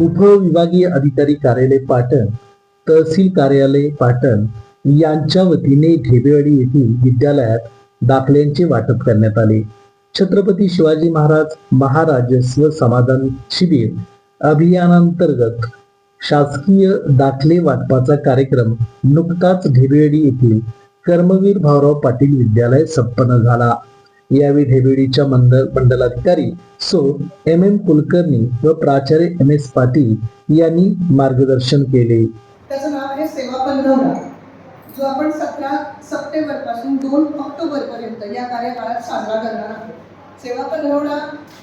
उपविभागीय अधिकारी कार्यालय पाटण तहसील कार्यालय पाटण यांच्या वतीने ढेबेवाडी येथील विद्यालयात दाखल्यांचे वाटप करण्यात आले. छत्रपती शिवाजी महाराज महाराजस्व समाधान शिबिर अभियानांतर्गत शासकीय दाखले वाटपाचा कार्यक्रम नुकताच ढेबेवाडी येथील कर्मवीर भाऊराव पाटील विद्यालय संपन्न झाला. यावेळी ढेबेवाडीच्या मंडल मंडलाधिकारी सो एम एम कुलकर्णी व प्राचार्य एम एस पाटील यांनी मार्गदर्शन केले. त्याचं नाव आहे सेवा पंधरवडा जो आपण सतरा सप्टेंबरपासून दोन ऑक्टोबर पर्यंत या कार्यकाळात साजरा करणार आहोत. सेवा पंधरवडा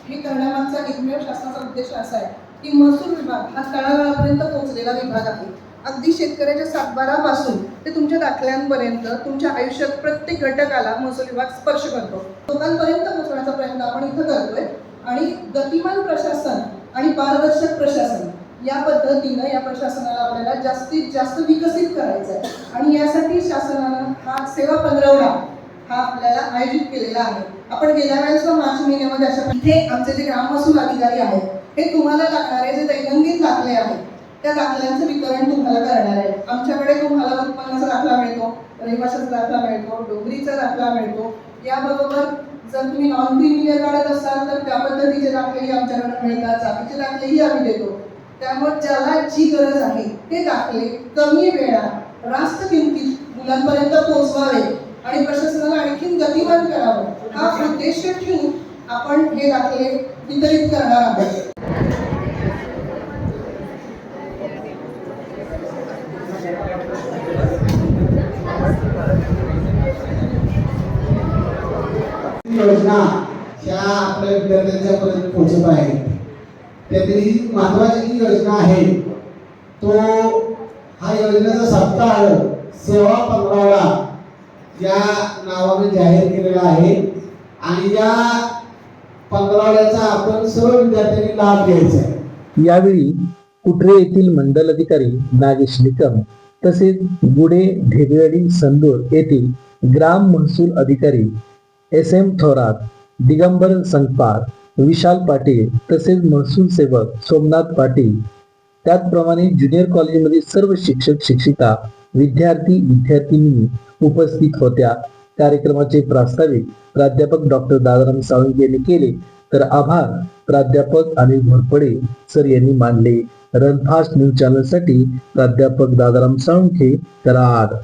हे करण्यामागचा एकमेव शासनाचा उद्देश असा आहे की महसूल विभाग हा तळागाळापर्यंत पोहोचलेला विभाग आहे. अगदी शेतकऱ्याच्या सातबारापासून ते तुमच्या दाखल्यांपर्यंत तुमच्या आयुष्यात प्रत्येक घटकाला महसूल विभाग स्पर्श करतो. लोकांपर्यंत पोहोचण्याचा प्रयत्न आपण इथं करतोय. आणि गतिमान प्रशासन आणि पारदर्शक प्रशासन या पद्धतीनं या प्रशासनाला आपल्याला जास्तीत जास्त विकसित करायचं आहे आणि यासाठी शासनानं हा सेवा पंधरवडा हा आपल्याला आयोजित केलेला आहे. आपण गेल्या वेळेस मार्च महिन्यामध्ये अशा इथे आमचे जे ग्राम महसूल अधिकारी आहेत हे तुम्हाला लागणारे जे दैनंदिन दाखले आहेत त्या दाखल्यांचं वितरण तुम्हाला करणार आहे आमच्याकडे तुम्हाला उत्पन्नाचा दाखला मिळतो रहिवाशाचा दाखला मिळतो डोंगरीचा दाखला मिळतो. याबरोबर जर तुम्ही नॉन क्रिमिनल काढत असाल तर त्या पद्धतीचे दाखलेही आमच्याकडे मिळतात. जातीचे दाखलेही आम्ही देतो. त्यामुळे ज्याला जी गरज आहे ते दाखले कमी वेळात रास्त किमतीत मुलांपर्यंत पोहोचवावे आणि प्रशासनाला आणखीन गतिमान करावं. हा उद्देश ठेवून आपण हे दाखले वितरित करणार आहोत. योजना ह्या आपल्या विद्यार्थ्यांच्या पर्यंत पोहोचत आहेत. त्यातली महत्वाची जी योजना आहे तो हा योजनेचा सप्ताह सेवा पंधरावडा या नावाने जाहीर केलेला आहे आणि या पंधरावड्याचा आपण सर्व विद्यार्थ्यांनी लाभ घ्यायचा आहे. यावेळी कुटरे येथील मंडल अधिकारी नागेश निकम तसेच गुडे ढेबेवाडी संदूर येथील ग्राम महसूल अधिकारी एस एम थोरात दिगंबर संकपाळ विशाल पाटील तसेच महसूल सेवक सोमनाथ पाटील. त्याचप्रमाणे ज्युनियर कॉलेजमध्ये सर्व शिक्षक शिक्षिका विद्यार्थी विद्यार्थिनी उपस्थित होत्या. कार्यक्रमाचे प्रास्ताविक प्राध्यापक डॉक्टर दादाराम सावंत यांनी केले. तर आभार प्राध्यापक अनिल घोरपडे सर यांनी मानले. रनफास्ट न्यूज चॅनलसाठी प्राध्यापक दादाराम साळुंखे कराड